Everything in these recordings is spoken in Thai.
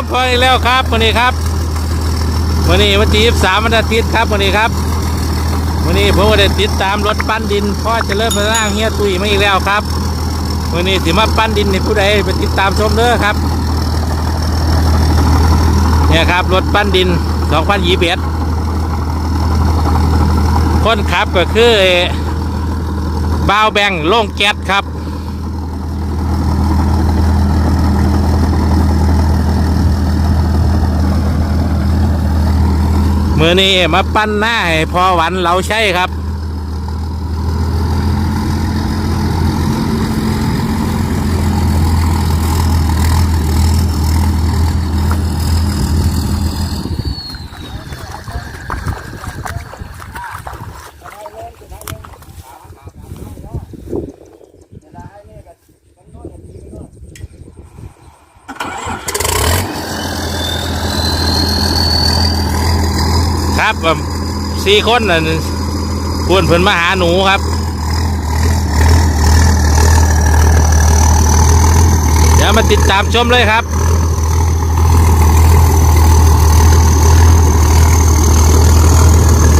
มพออีกแล้วครับวันนี้ครับวันนี้วันที่สามวันอาทิตย์ครับวันนี้ครับวันนี้ผมก็ได้ติดตามรถปั้นดินพ่อจะเริ่มพัฒนาเฮียตุยมาอีกแล้วครับวันนี้สิมาปั้นดินในผู้ใดไปติดตามชมเด้อครับ เนี่ยครับรถปั้นดิน2021คนขับก็คือบ้าวแบงโล่งแก๊สครับ มือนี้มาปั้นหน้าให้พอหวันเราใช่ครับ ครับสี่คนน่ะพูนเพิ่นมาหาหนูครับ เดี๋ยวมาติดตามชมเลยครับ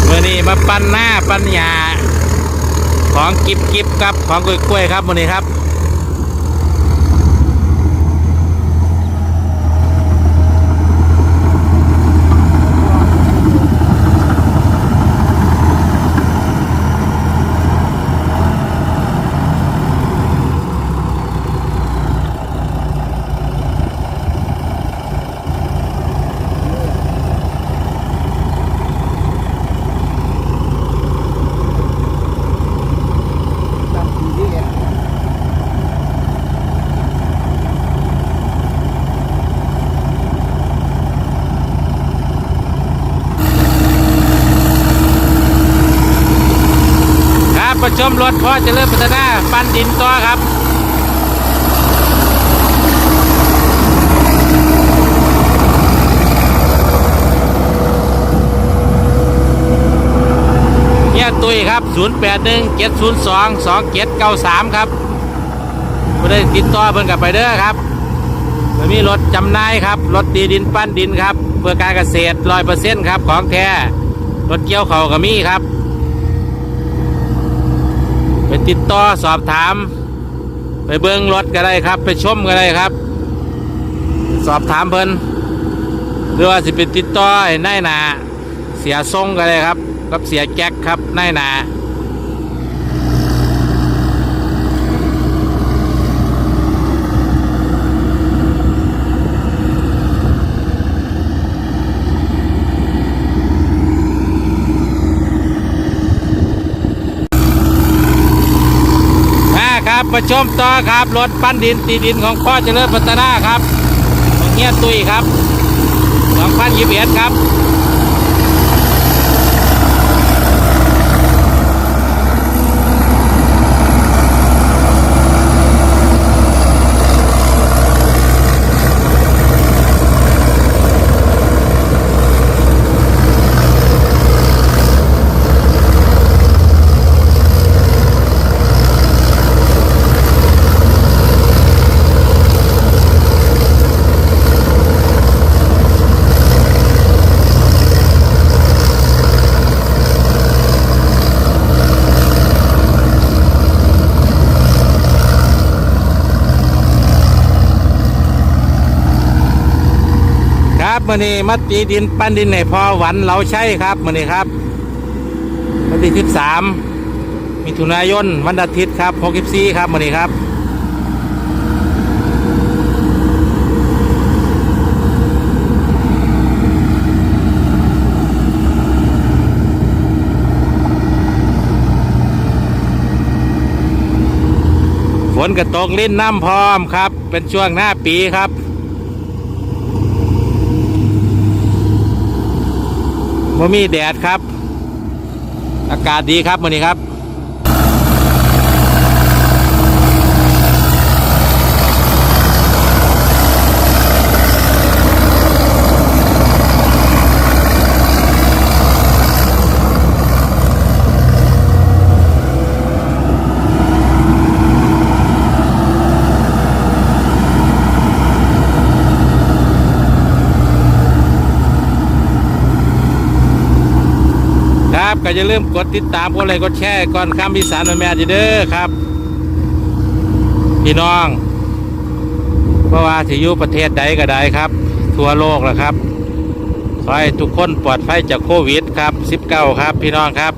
เมื่อนี้มาปั้นหน้าปั้นหยาของกิบกิบครับของกล้วยกล้วยๆครับวันนี้ครับ ครับประช มรถพ่อจะเริ่มพัฒนาปั้นดินต่อครับเนี่ยตุยครับ 081 702 2793 ครับไม่ได้ติดต่อเพิ่นกับไปเด้อครับมันมีรถจำนายครับรถดีดินปั้นดินครับ เพื่อการเกษตรร้อยเปอร์เซ็นต์ครับ ของแท้รถเกี่ยวเขาก็มีครับ ไปติดต่อสอบถาม ไปเบิ้งรถก็ได้ครับ ไปชมก็ได้ครับ สอบถามเพิ่นหรือว่าสิไปติดต่อไอ้นายหนาเสียทรงก็ได้ครับ กับเสียแจ็คครับนายหนา มาครับประ ชมต่อครับ รถปั้นดินตีดินของพ่อเจริญพัฒนาครับของเฮียตุยครับ2021ครับ ครับ มื่อนี้มาตีดินปั้นดินในพอหวันเราใช่ครับมื่อนี้ครับวันที่13มิถุนายนวันอาทิตย์ครับ64ครับมื่อนี้ครับฝนกระตกลิ้นน้ำพร้อมครับ เป็นช่วงหน้าปีครับ ม่มีแดดครับ อากาศดีครับวันนี้ครับ ค ก็อย่าลืมกดติดตามกดไลค์กดแชร์ก่อนคำพิสานแม่จีเด้อครับ พี่น้อง เพราะว่าจะอยู่ประเทศใดก็ได้ครับ ทั่วโลกแหละครับ ขอให้ทุกคนปลอดภัยจากโควิดครับ 19 ครับ พี่น้องครับ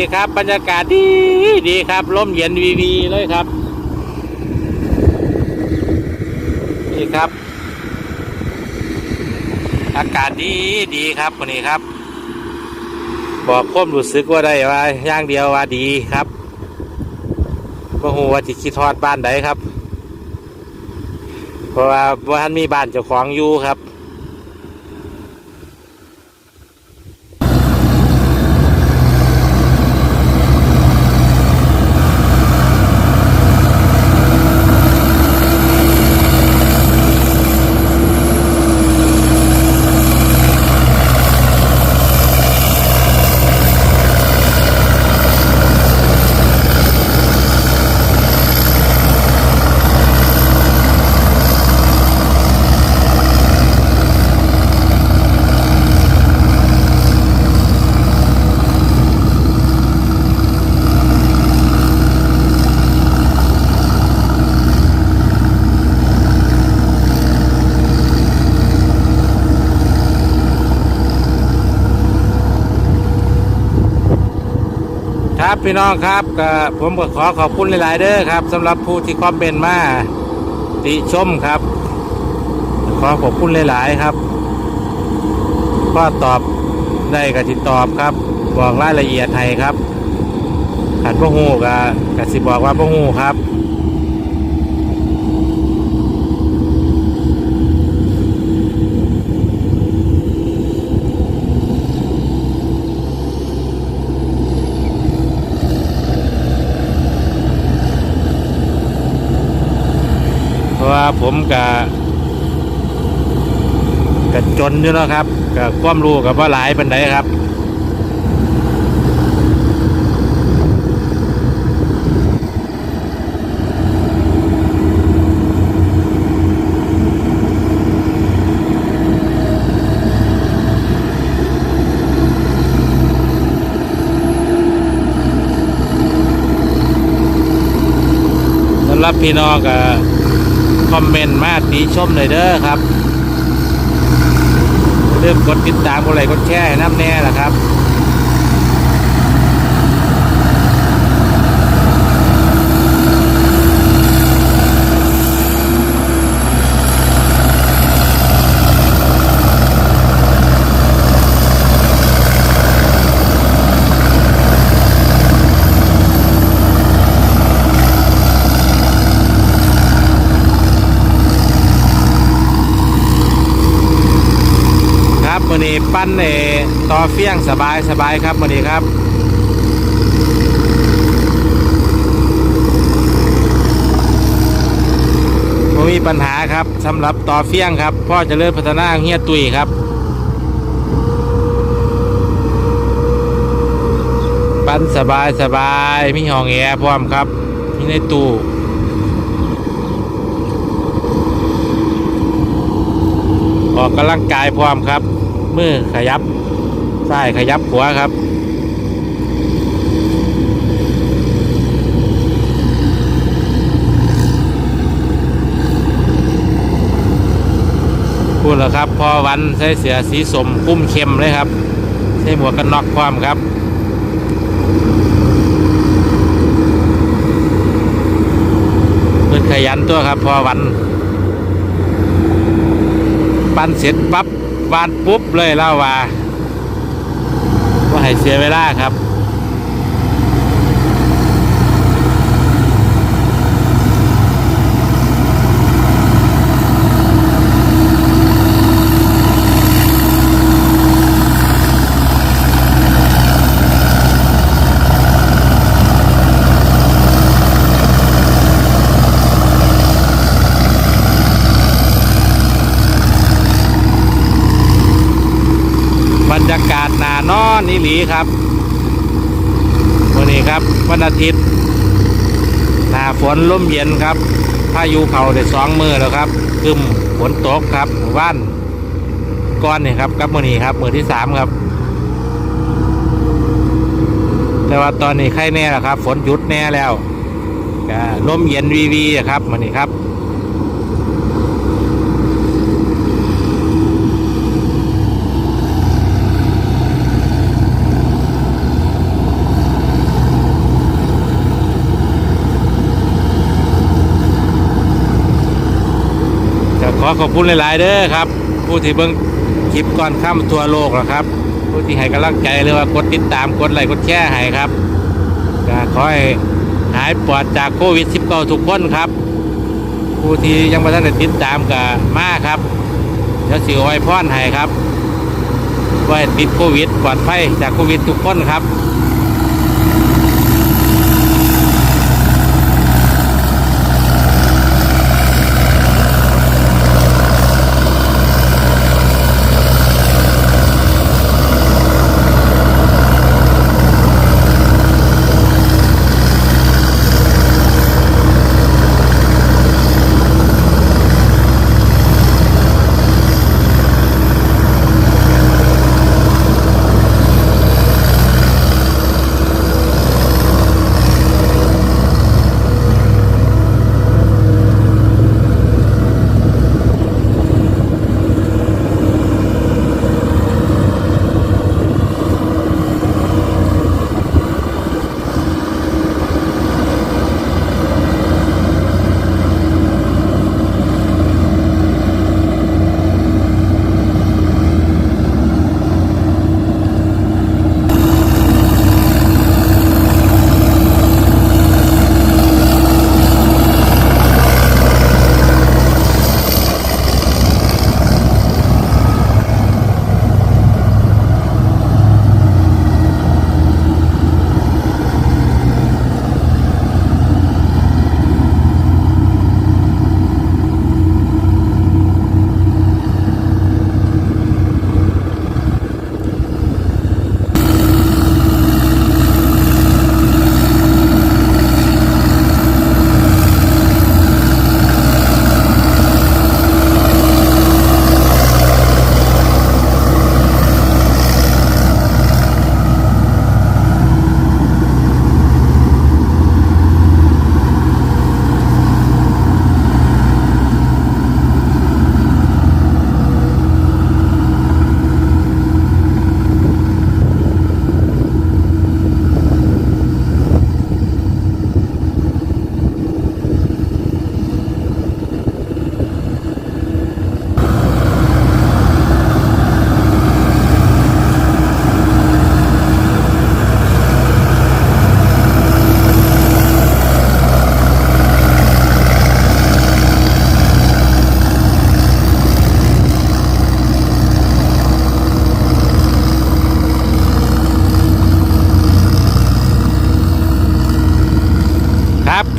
นนี้ครับ บรรยากาศดีดีครับลมเย็นวีวีเลยครับ นี่ครับ อากาศดีดีครับวันนี้ครับ บอกความรู้สึกว่าได้ว่าย่างเดียวว่าดีครับบ่ฮู้ว่าสิคิดทอดบ้านใดครับ เพราะว่าบ่ทันมีบ้านเจ้าของอยู่ครับ ครับพี่น้องครับก็ผมก็ขอขอบคุณหลาย ๆ เด้อครับสำหรับผู้ที่คอมเมนต์มาติชมครับ ขอขอบคุณหลาย ๆ ครับก็ตอบได้ก็ติดตอบครับ บอกรายละเอียดให้ครับขันพ่หูก็กสิบอกว่าพ่หูครับ เพราะว่า ผมกับกับจนอยู่แล้วครับกับความรู้กับว่าหลายปันไดครับรับพี่น้องก็ คอมเมนต์มาติชมเลยเด้อครับเริ่าลืมกดติดตามกดไลค์กดแชร์น้ำแน่ละครับวันนี้ ปั้นเอต่อเฟี้ยงสบายสบายครับวันนี้ครับไม่มีปัญหาครับสำหรับต่อเฟี้ยงครับพ่อจะเริ่มพัฒนาเฮียตุยครับ ปั้นสบายสบายมีห้องแอร์พร้อมครับมีในตู้ออกกำลังกายพร้อมครับ มือขยับซ้ายขยับขวาครับพูดแล้วครับพอวันใส่เสือสีสมคุ้มเข้มเลยครับ ใส่หมวกกันน็อกพร้อมครับเพื่อนขยันตัวครับพอวัน ปั้นเสร็จปั๊บ วานปุ๊บเลยเล่าว่าว่าว่าให้เสียเวลาครับ บรรยากาศหนานอนนี่ หลีครับวันนี้ครับวันอาทิตย์หนาฝนลมเย็นครับพายุเขาได้สองมือแล้วครับคึมฝนตกครับหมู่านก้อนนี่ครับกับมือนี้ครับมือที่สามครับ แต่ว่าตอนนี้ใครแน่แล้วครับ ฝนหยุดแน่แล้วก็ลมเย็นวีวีอะครับมือนี้ครับ จะ ขอขอบคุณหลาย ๆ เด้อครับ ผู้ที่เบิ่งคลิปก่อนข้ามทัวโลกนะครับ ผู้ที่ให้กำลังใจหรือว่ากดติดตามกดไลค์กดแชร์ให้ครับก็ขอให้หายปลอดจากโควิด -19 ทุกคนครับ ผู้ที่ยังไม่ทันได้ติดตามก็มาครับเดี๋ยวสิอวยพรให้ครับว่าติดโควิดปลอดภัยจากโควิดทุกคนครับ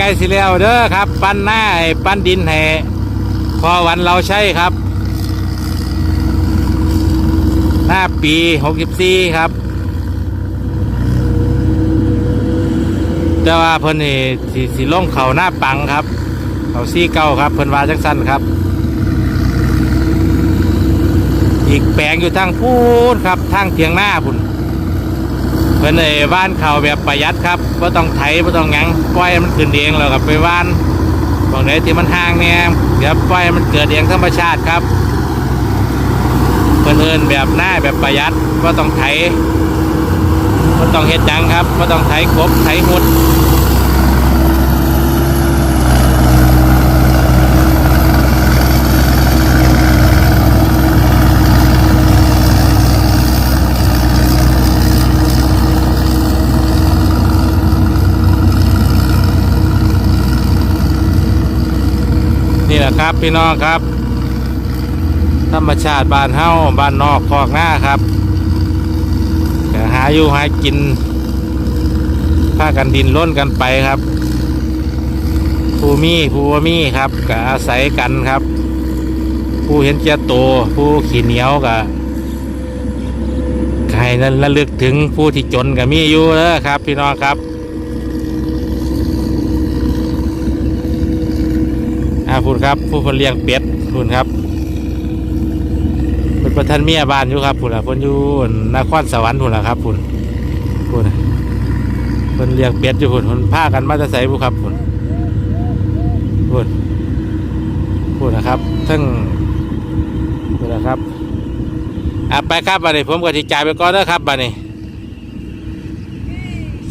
กล้สิแล้วเด้อครับ ปั้นหน้าให้ปั้นดินให้พอวันเราใช่ครับ หน้าปี64ครับแต่ว่าเพิ่นนี่สิสิลงเขาหน้าปังครับ เขาซี่เก้าครับเพิ่นวาจังสั้นครับ อีกแปลงอยู่ทางพูนครับทางเทียงหน้าพุ่น เพื่อนไอ้บ้านเขาแบบประหยัดครับว่าต้องไถว่าต้องงังปล่อยมันขึ้นเองแล้วกับไปว่านบางไหนที่มันห่างเนี่ยเดี๋ยวปล่อยมันเกิดเองธรรมชาติครับเพื่อนเอินแบบหน้าแบบประหยัดว่าต้องไถว่าต้องเฮ็ดหยังครับว่าต้องไถกบไถหุด ครับ พี่น้องครับ ธรรมชาติบ้านเฮาบ้านนอกคอกหน้าครับก็หาอยู่หากินพากันดินล้นกันไปครับผู้มีผู้มีครับก็อาศัยกันครับผู้เห็นเจ้าโตผู้ขี้เหนียวก็ใครนั้นระลึกถึงผู้ที่จนก็มีอยู่เด้อครับ พี่น้องครับอา พูดครับ ผู้คนเลี้ยงเป็ดพูดครับเป็นประธานเมียบ้านอยู่ครับพุ่นล่ะพิ่นอยู่นครสวรรค์พุ่นล่ะครับพุ่นพุ่นน่ะเพิ่นเลี้ยงเป็ดอยู่พุ่นเพิ่นพากันมาจะใส่บุครับพุ่นพุ่นพุ่นะครับทั้งพุ่นะครับอะไปครับบัดนี้ผมก็สิจ่ายไปก่อนเด้อครับบัดนี้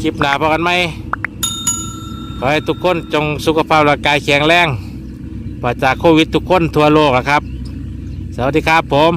คลิปหนาพอกันไหมขอให้ทุกคนจงสุขภาพร่างกายแข็งแรง ปราจากโควิดทุกคนทั่วโลกนะครับ สวัสดีครับผม